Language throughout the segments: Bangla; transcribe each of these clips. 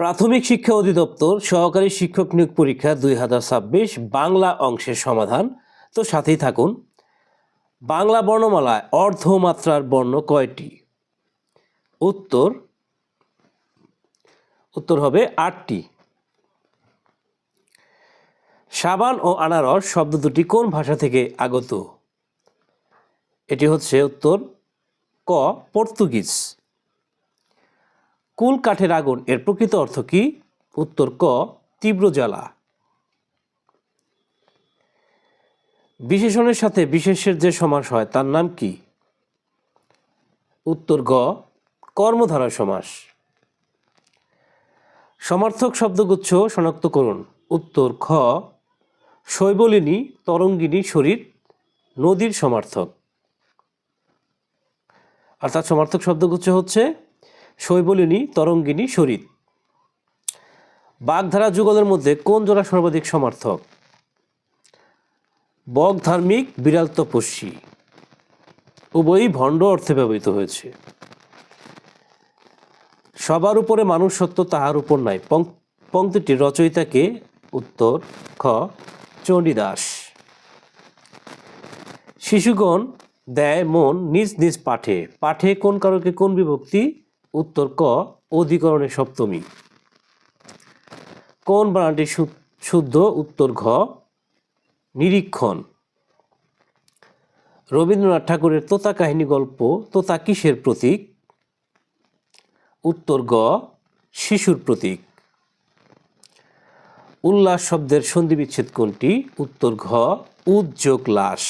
প্রাথমিক শিক্ষা অধিদপ্তর সহকারী শিক্ষক নিয়োগ পরীক্ষা দুই হাজার ছাব্বিশ বাংলা অংশের সমাধান। তো সাথেই থাকুন। বাংলা বর্ণমালায় অর্ধমাত্রার বর্ণ কয়টি? উত্তর উত্তর হবে আটটি। সাবান ও আনারস শব্দ দুটি কোন ভাষা থেকে আগত? এটি হচ্ছে উত্তর ক, পর্তুগিজ। কুল কাঠের আগুন, এর প্রকৃত অর্থ কি? উত্তর ক, তীব্র জ্বালা। বিশেষণের সাথে বিশেষের যে সমাস হয়, তার নাম কি? উত্তর গ, কর্মধারা সমাস। সমার্থক শব্দগুচ্ছ শনাক্ত করুন। উত্তর খ, শৈবলিনী, তরঙ্গিনী শরীর, নদীর সমার্থক। অর্থাৎ সমার্থক শব্দগুচ্ছ হচ্ছে শৈবলিনী, তরঙ্গিনী, শরীর। বাগধারা যুগলের মধ্যে কোন জোড়া সর্বাধিক সমার্থক? বক ধার্মিক বিড়াল তপস্বী। উভয়ই ভণ্ড অর্থে ব্যবহৃত হয়েছে। সবার উপরে মানুষ সত্য তাহার উপর নাই। পং- পংক্তিটির রচয়িতাকে উত্তর খ, চণ্ডীদাস। শিশুগণ দেয়, মন নিজ নিজ পাঠে। পাঠে কোন কারকে কোন বিভক্তি উত্তর ক অধিকরণের সপ্তমী। কোন বানানটি শুদ্ধ? উত্তর ঘ, নিরীক্ষণ। রবীন্দ্রনাথ ঠাকুরের তোতা কাহিনী গল্প, তোতা কিসের প্রতীক? উত্তর গ, শিশুর প্রতীক। উল্লাস শব্দের সন্ধি বিচ্ছেদ কোনটি? উত্তর ঘ, উদ্যোগ লাশ।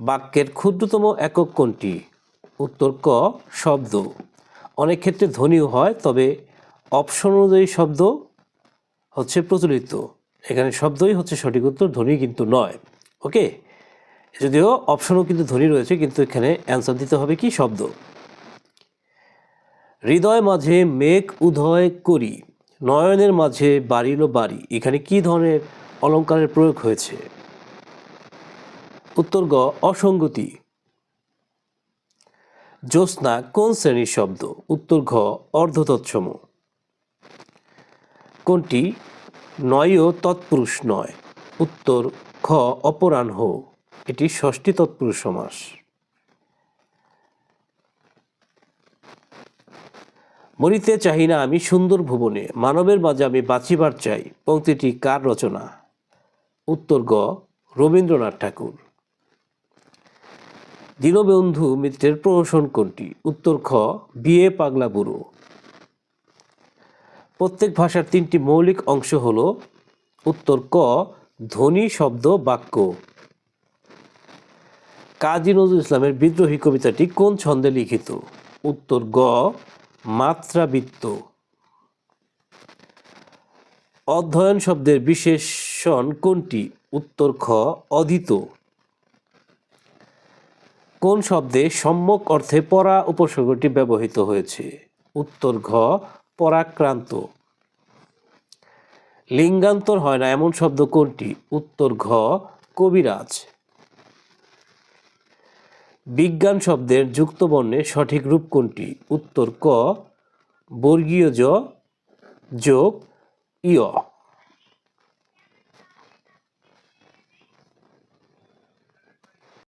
বাক্যের ক্ষুদ্রতম একক কোনটি? উত্তর ক শব্দ। অনেক ক্ষেত্রে ধ্বনিও হয়, তবে অপশন অনুযায়ী শব্দ হচ্ছে প্রচলিত। এখানে শব্দই হচ্ছে সঠিক উত্তর, ধ্বনি কিন্তু নয়। ওকে যদিও অপশনও কিন্তু ধ্বনি রয়েছে, কিন্তু এখানে অ্যান্সার দিতে হবে কি শব্দ? হৃদয় মাঝে মেঘ উদয় করি, নয়নের মাঝে বাড়িল বাড়ি। এখানে কি ধরনের অলঙ্কারের প্রয়োগ হয়েছে? উত্তর গ অসঙ্গতি জ্যোৎস্না কোন শ্রেণির শব্দ? উত্তর ঘ, অর্ধতৎসম। কোনটি? নয়ও তৎপুরুষ নয়। উত্তর খ অপরাহ্ন। এটি ষষ্ঠী তৎপুরুষ সমাস। মরিতে চাহি না আমি সুন্দর ভুবনে, মানবের মাঝে আমি বাঁচিবার চাই। পংক্তিটি কার রচনা? উত্তর গ রবীন্দ্রনাথ ঠাকুর। দীনবন্ধু মিত্রের প্রহসন কোনটি? উত্তর খ, বিয়ে পাগলা বুড়ো। প্রত্যেক ভাষার তিনটি মৌলিক অংশ হল, উত্তর ক, ধ্বনি, শব্দ, বাক্য। কাজী নজরুল ইসলামের বিদ্রোহী কবিতাটি কোন ছন্দে লিখিত? উত্তর গ, মাত্রাবৃত্ত। অধ্যয়ন শব্দের বিশেষণ কোনটি? উত্তর খ, অধীত। কোন শব্দে সম্যক অর্থে পরা উপসর্গটি ব্যবহৃত হয়েছে? উত্তর ঘ, পরাক্রান্ত। লিঙ্গান্তর হয় না এমন শব্দ কোনটি? উত্তর ঘ, কবিরাজ। বিজ্ঞান শব্দের যুক্ত বর্ণের সঠিক রূপ কোনটি? উত্তর ক, বর্গীয় জ, যোগ ইয়